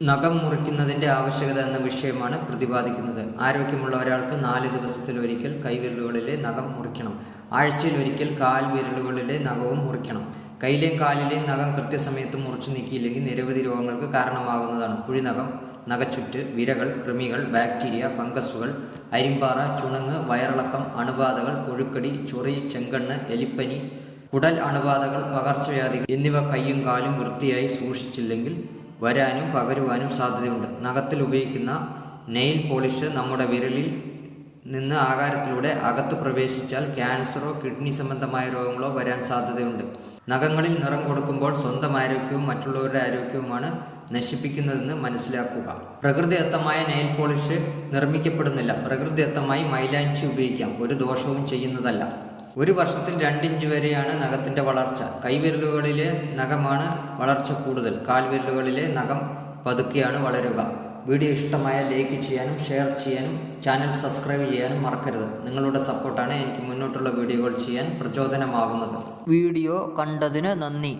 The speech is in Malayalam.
നഖം മുറിക്കുന്നതിന്റെ ആവശ്യകത എന്ന വിഷയമാണ് പ്രതിപാദിക്കുന്നത്. ആരോഗ്യമുള്ള ഒരാൾക്ക് നാല് ദിവസത്തിൽ ഒരിക്കൽ കൈവിരലുകളിലെ നഖം മുറിക്കണം. ആഴ്ചയിൽ ഒരിക്കൽ കാൽ വിരലുകളിലെ നഖവും മുറിക്കണം. കയ്യിലെയും കാലിലെയും നഖം കൃത്യസമയത്ത് മുറിച്ചു നീക്കിയില്ലെങ്കിൽ നിരവധി രോഗങ്ങൾക്ക് കാരണമാകുന്നതാണ്. കുഴിനഖം നഖച്ചുറ്റ് വിരകൾ കൃമികൾ ബാക്ടീരിയ ഫംഗസുകൾ അരിമ്പാറ ചുണങ്ങ് വയറിളക്കം അണുബാധകൾ കൊഴുക്കടി ചൊറി ചെങ്കണ്ണ് എലിപ്പനി കുടൽ അണുബാധകൾ പകർച്ചവ്യാധികൾ എന്നിവ കൈയും കാലും വൃത്തിയായി സൂക്ഷിച്ചില്ലെങ്കിൽ വരാനും പകരുവാനും സാധ്യതയുണ്ട്. നഖത്തിൽ ഉപയോഗിക്കുന്ന നെയിൽ പോളിഷ് നമ്മുടെ വിരലിൽ നിന്ന് ആകാരത്തിലൂടെ അകത്ത് പ്രവേശിച്ചാൽ ക്യാൻസറോ കിഡ്നി സംബന്ധമായ രോഗങ്ങളോ വരാൻ സാധ്യതയുണ്ട്. നഖങ്ങളിൽ നിറം കൊടുക്കുമ്പോൾ സ്വന്തം ആരോഗ്യവും മറ്റുള്ളവരുടെ ആരോഗ്യവുമാണ് നശിപ്പിക്കുന്നതെന്ന് മനസ്സിലാക്കുക. പ്രകൃതിദത്തമായ നെയിൽ പോളിഷ് നിർമ്മിക്കപ്പെടുന്നില്ല. പ്രകൃതിദത്തമായി മൈലാഞ്ചി ഉപയോഗിക്കാം. ഒരു ദോഷവും ചെയ്യുന്നതല്ല. ഒരു വർഷത്തിൽ രണ്ടിഞ്ച് വരെയാണ് നഖത്തിന്റെ വളർച്ച. കൈവിരലുകളിലെ നഖമാണ് വളർച്ച കൂടുതൽ. കാൽവിരലുകളിലെ നഖം പതുക്കെയാണ് വളരുക. വീഡിയോ ഇഷ്ടമായ ലൈക്ക് ചെയ്യാനും ഷെയർ ചെയ്യാനും ചാനൽ സബ്സ്ക്രൈബ് ചെയ്യാനും മറക്കരുത്. നിങ്ങളുടെ സപ്പോർട്ടാണ് എനിക്ക് മുന്നോട്ടുള്ള വീഡിയോകൾ ചെയ്യാൻ പ്രചോദനമാകുന്നത്. വീഡിയോ കണ്ടതിന് നന്ദി.